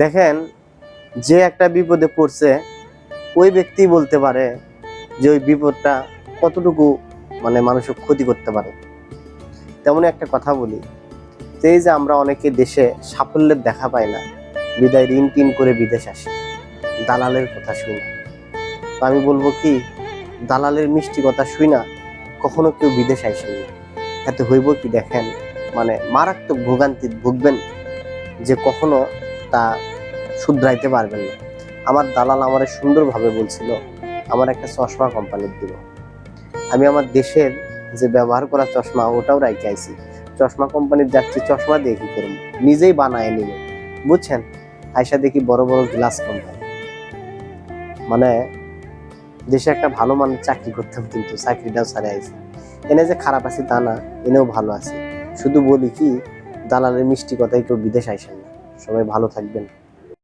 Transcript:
দেখেন, যে একটা বিপদে পড়ছে, ওই ব্যক্তি বলতে পারে যে ওই বিপদটা কতটুকু মানে মানুষের ক্ষতি করতে পারে। তেমন একটা কথা বলি এই যে আমরা অনেকে দেশে সাফল্যের দেখা পাই না, বিদায় ঋণ টিন করে বিদেশ আসি, দালালের কথা শুই না আমি বলব কি, দালালের মিষ্টি কথা শুই না, কখনো কেউ বিদেশ আইসেন না। এতে হইব কি দেখেন মানে মারাত্মক ভোগান্তি ভুগবেন যে কখনো তা শুধরাইতে পারবেন না। আমার দালাল আমারে সুন্দরভাবে বলছিল, আমার একটা চশমা কোম্পানির দিব। আমি আমার দেশের যে ব্যবহার করা চশমা, ওটাও রাইকে আইছি। চশমা কোম্পানির যাচ্ছি চশমা দিয়ে কি করব? নিজেই বানায় নিব। বুঝছেন? আইসা দেখি বড় বড় গ্লাস কোম্পানি মানে দেশে একটা ভালো মানের চাকরি করতাম কিন্তু চাকরিটাও ছাড়ে আইছি। এনে যে খারাপ আছে তা না, এনেও ভালো আছে। শুধু বলি কি, দালালের মিষ্টি কথাই কেউ বিদেশ আইসেন না। সবাই ভালো থাকবেন।